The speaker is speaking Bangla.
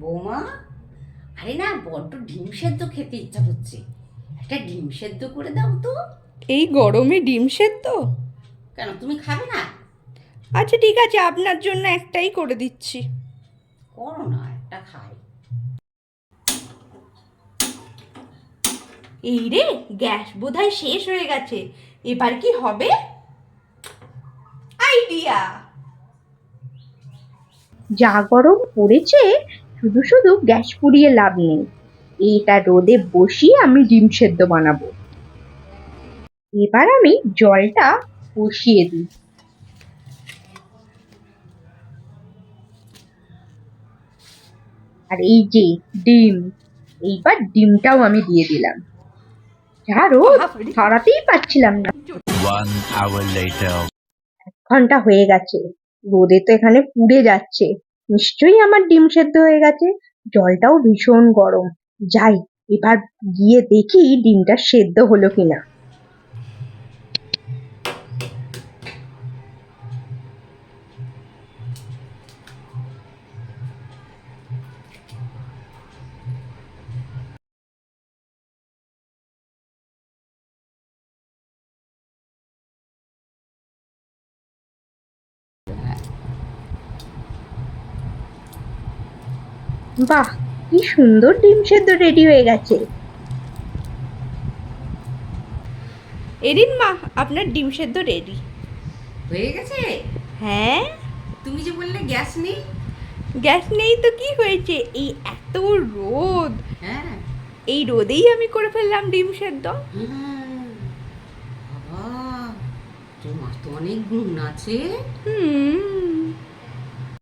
বৌমা? আরে না বড্ড ডিম সেদ্ধ খেতে ইচ্ছা করছে। একটা ডিম সেদ্ধ করে দাও তো। এই গরমে ডিম সেদ্ধ? কেন তুমি খাবে না? আচ্ছা ঠিক আছে আপনার জন্য একটাই করে দিচ্ছি। করো না একটা খাই। এই রে গ্যাস বোধহয় শেষ হয়ে গেছে। এবার কি হবে? আইডিয়া! যা গরম পড়েছে শুধু শুধু গ্যাস পুড়িয়ে লাভ নেই। এটা রোদে বসিয়ে আমি ডিম সেদ্ধ বানাবো। এবার আমি জলটা বসিয়ে দিই। আর এই যে ডিম এইবার ডিমটাও আমি দিয়ে দিলাম। যা রোদ। ছড়াতেই পারছিলাম না। ঘণ্টা হয়ে গেছে। রোদে তো এখানে পুড়ে যাচ্ছে। নিশ্চয়ই আমার ডিম সেদ্ধ হয়ে গেছে। জলটাও ভীষণ গরম। যাই, এবার গিয়ে দেখি ডিমটা সেদ্ধ হলো কিনা। বাহ কি সুন্দর ডিম সেদ্ধ রেডি হয়ে গেছে। এরিন মা আপনার ডিম সেদ্ধ রেডি। হয়ে গেছে? হ্যাঁ। তুমি যে বললে গ্যাস নেই? গ্যাস নেই তো কি হয়েছে? এই এত রোদ। হ্যাঁ। এই রোদেই আমি করে ফেললাম ডিম সেদ্ধ। হুম। বাবা তোমার তো অনেক গুণ আছে। হুম।